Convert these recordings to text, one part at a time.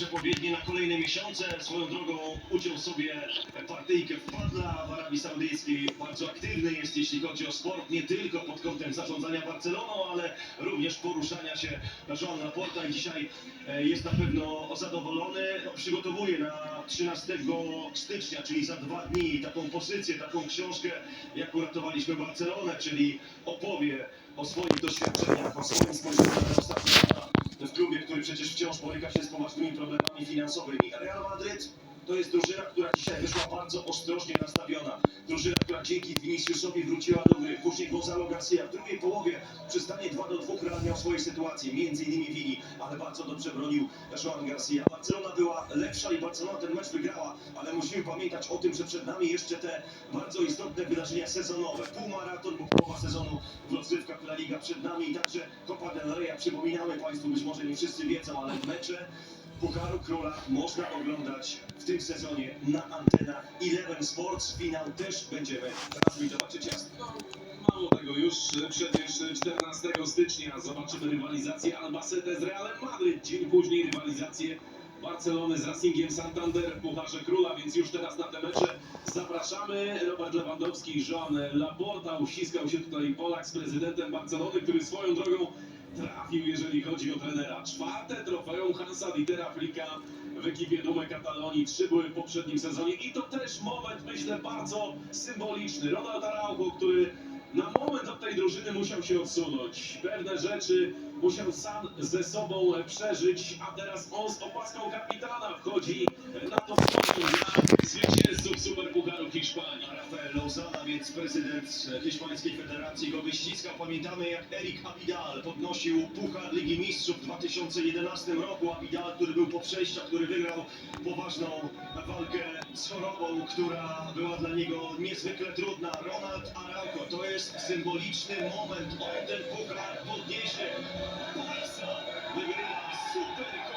przepowiednie na kolejne miesiące. Swoją drogą uciął sobie partyjkę w Padla w Arabii Saudyjskiej. Bardzo aktywny jest, jeśli chodzi o sport, nie tylko pod kątem zarządzania Barceloną, ale również poruszania się Joan Laporta i dzisiaj e, jest na pewno zadowolony. No, przygotowuje na 13 stycznia, czyli za dwa dni, taką pozycję, taką książkę, jak uratowaliśmy Barcelonę, czyli opowie o swoich doświadczeniach, o swoim spojrzeniu przecież wciąż boryka się z poważnymi problemami finansowymi. Real Madryt to jest drużyna, która dzisiaj wyszła bardzo ostrożnie nastawiona. Drużyna, która dzięki Viniciusowi wróciła do gry. Później Gonzalo Garcia w drugiej połowie przy stanie 2 do 2 Real miał swoje sytuacje, między innymi Vini, ale bardzo dobrze bronił Joan Garcia. Barcelona była lepsza i Barcelona ten mecz wygrała, ale musimy pamiętać o tym, że przed nami jeszcze te bardzo istotne wydarzenia sezonowe. Półmaraton, bo połowa sezonu w rozgrywkach La Liga przed nami i także Copa del Rey. Przypominamy Państwu, być może nie wszyscy wiedzą, ale mecze Pucharu Króla można oglądać w tym sezonie na antenach Eleven Sports. Finał też będziemy transmitować. Ciasto? Mało tego, już przecież 14 stycznia zobaczymy rywalizację Albacete z Realem Madryt. Dzień później rywalizację Barcelony z Racingiem Santander w Pucharze Króla, więc już teraz na te mecze zapraszamy. Robert Lewandowski i Joan Laporta uściskał się tutaj Polak z prezydentem Barcelony, który swoją drogą trafił, jeżeli chodzi o trenera. Czwarte trofeum Hansa Dietera Flika w ekipie Dume Katalonii. Trzy były w poprzednim sezonie i to też moment, myślę, bardzo symboliczny. Ronald Araujo, który na moment od tej drużyny musiał się odsunąć. Pewne rzeczy musiał sam ze sobą przeżyć, a teraz on z opaską kapitana wchodzi na to podium Lozana, więc prezydent Hiszpańskiej Federacji go wyściskał. Pamiętamy jak Erik Abidal podnosił Puchar Ligi Mistrzów w 2011 roku. Abidal, który był po przejściach, który wygrał poważną walkę z chorobą, która była dla niego niezwykle trudna. Ronald Araujo, to jest symboliczny moment. On ten puchar podniesie. Wygrywa Supercopa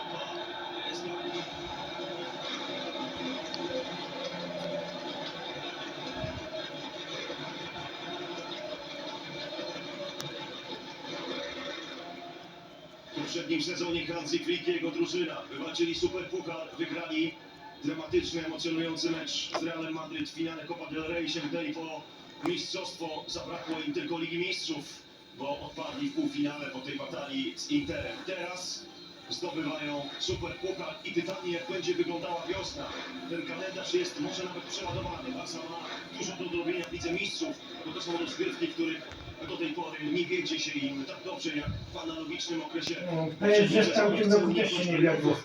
poprzednim sezonie Hansi Flick i jego drużyna wywalczyli super puchar, wygrali dramatyczny, emocjonujący mecz z Realem Madryt w finale Copa del Rey sięgnęli po mistrzostwo, zabrakło im tylko Ligi Mistrzów, bo odpadli w półfinale po tej batalii z Interem. Teraz zdobywają super puchar i pytanie jak będzie wyglądała wiosna. Ten kalendarz jest może nawet przeładowany. Barca ma dużo do zrobienia w Lidze Mistrzów, bo to są rozgrywki, których do tej pory nie wiedzie się im tak dobrze jak w analogicznym okresie. No, PSG w tamtym roku też się nie wiodło.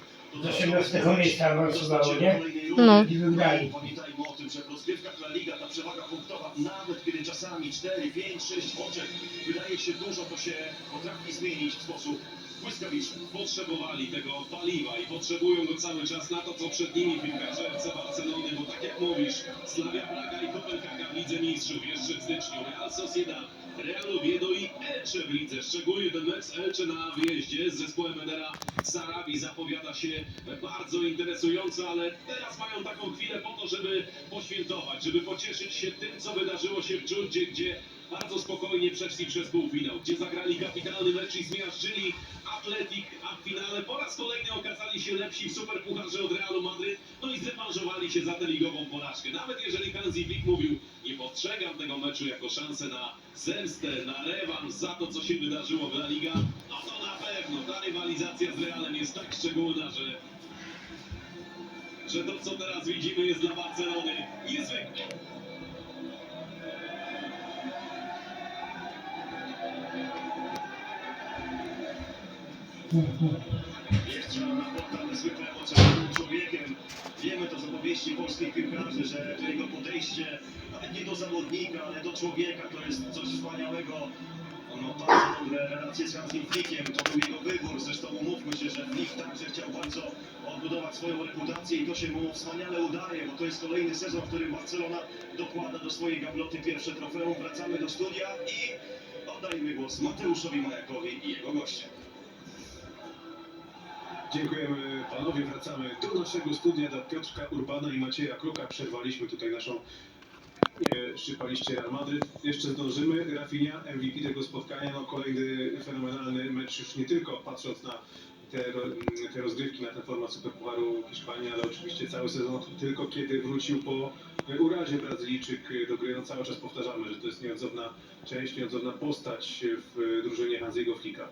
Z 18 miejsca awansowało, nie? No. I wygrali. Pamiętajmy o tym, że w rozgrywkach La Liga ta przewaga punktowa, nawet kiedy czasami 4, 5, 6 oczek wydaje się dużo, to się potrafi zmienić w sposób błyskawiczny. Potrzebowali tego paliwa i potrzebują go cały czas na to, co przed nimi piłkarze FC Barcelony, bo tak jak mówisz, Slavia Praga i Kopenhaga w Lidze Mistrzów jeszcze w styczniu, Real Sociedad, Real Oviedo i Elche w lidze. Szczególnie ten mecz Elche na wyjeździe z zespołem Edera Sarabi zapowiada się bardzo interesująco, ale teraz mają taką chwilę po to, żeby poświętować, żeby pocieszyć się tym, co wydarzyło się w Dżurdzie, gdzie bardzo spokojnie przeszli przez półfinał, gdzie zagrali kapitalny mecz i zmiażdżyli Atletik, a w finale po raz kolejny okazali się lepsi w Superpucharze od Realu Madryt, no i zrewanżowali się za tę ligową porażkę. Nawet jeżeli Hansi Flick mówił, nie postrzegam tego meczu jako szansę na zemstę, na rewanż za to, co się wydarzyło w La Liga, no to na pewno ta rywalizacja z Realem jest tak szczególna, że że to, co teraz widzimy, jest dla Barcelony Joan Laporta niezwykle emocjonalnym człowiekiem. Wiemy to z opowieści polskich piłkarzy, że jego podejście nawet nie do zawodnika, ale do człowieka to jest coś wspaniałego. Bardzo dobre relacje z Hansim Flickiem, to był jego wybór. Zresztą umówmy że Flick także chciał bardzo odbudować swoją reputację i to się mu wspaniale udaje, bo to jest kolejny sezon, w którym Barcelona dokłada do swojej gabloty pierwsze trofeum. Wracamy do studia i oddajmy głos Mateuszowi Majakowi i jego gościom. Dziękujemy panowie, wracamy do naszego studia dla Piotrka Urbana i Macieja Kroka. Przerwaliśmy tutaj naszą szczypaliście Real Madryt. Jeszcze zdążymy. Rafinha, MVP tego spotkania, no kolejny fenomenalny mecz już nie tylko patrząc na te, te rozgrywki na ten format Superpucharu Hiszpanii, ale oczywiście cały sezon tylko kiedy wrócił po urazie Brazylijczyk do gry, no cały czas powtarzamy, że to jest nieodzowna część, nieodzowna postać w drużynie Hansiego Flicka.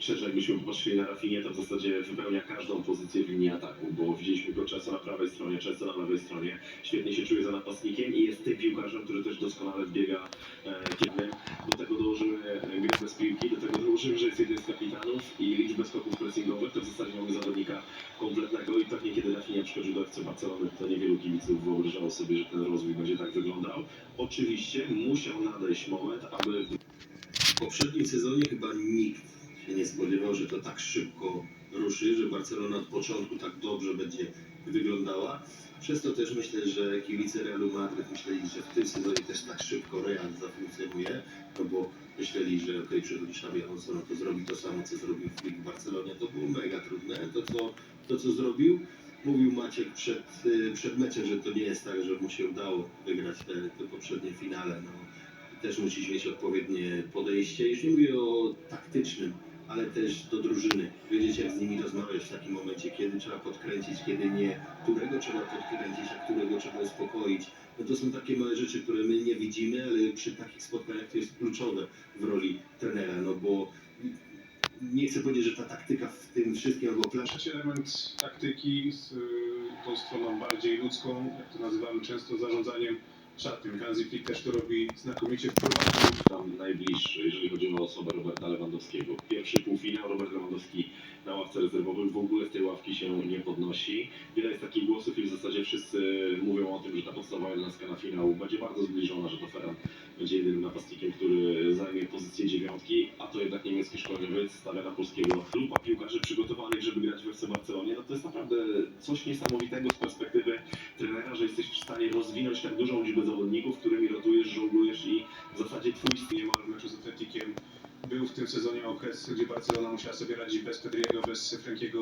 Że jakbyśmy popatrzyli na Rafinie, to w zasadzie wypełnia każdą pozycję w linii ataku, bo widzieliśmy go często na prawej stronie, często na lewej stronie. Świetnie się czuje za napastnikiem i jest tym piłkarzem, który też doskonale wbiega e, kiedy do tego dołożymy e, grę bez piłki, do tego dołożymy, że jest jeden z kapitanów i liczbę skoków pressingowych, to w zasadzie mamy zawodnika kompletnego i pewnie kiedy Rafinia przychodził do FC Barcelony, to niewielu kibiców wyobrażało sobie, że ten rozwój będzie tak wyglądał. Oczywiście musiał nadejść moment, aby W poprzednim sezonie chyba nikt się nie spodziewał, że to tak szybko ruszy, że Barcelona od początku tak dobrze będzie wyglądała. Przez to też myślę, że kibice Realu Madryt myśleli, że w tym sezonie też tak szybko Real zafunkcjonuje, no bo myśleli, że okej, przychodzi Xabi Alonso, no to zrobi to samo, co zrobił w Barcelonie. To było mega trudne, to co, to, co zrobił. Mówił Maciek przed, przed meczem, że to nie jest tak, że mu się udało wygrać te, te poprzednie finale. No, też musisz mieć odpowiednie podejście. Już nie mówię o taktycznym, ale też do drużyny. Wiedzieć, jak z nimi rozmawiać w takim momencie, kiedy trzeba podkręcić, kiedy nie, którego trzeba podkręcić, a którego trzeba uspokoić. No to są takie małe rzeczy, które my nie widzimy, ale przy takich spotkaniach to jest kluczowe w roli trenera, no bo nie chcę powiedzieć, że ta taktyka w tym wszystkim albo plan Trzeci element taktyki z y, tą stroną bardziej ludzką, jak to nazywamy często zarządzaniem szatnym. Hansi też to robi znakomicie wprowadził tam najbliższy, jeżeli chodzi o osobę Roberta Lewandowskiego. Pierwszy półfinał, Robert Lewandowski na ławce rezerwowej w ogóle z tej ławki się nie podnosi. Wiele jest takich głosów i w zasadzie ta podstawowa jedenastka na finał będzie bardzo zbliżona, że to Ferran będzie jedynym napastnikiem, który zajmie pozycję dziewiątki, a to jednak niemiecki szkoleniowiec stawia na polskiego grupa piłkarzy przygotowanych, żeby grać w FC Barcelonie. No to jest naprawdę coś niesamowitego z perspektywy trenera, że jesteś w stanie rozwinąć tak dużą liczbę zawodników, którymi rotujesz, żonglujesz i w zasadzie twój niemal w meczu z Atletikiem. Był w tym sezonie okres, gdzie Barcelona musiała sobie radzić bez Pedriego, bez Frankiego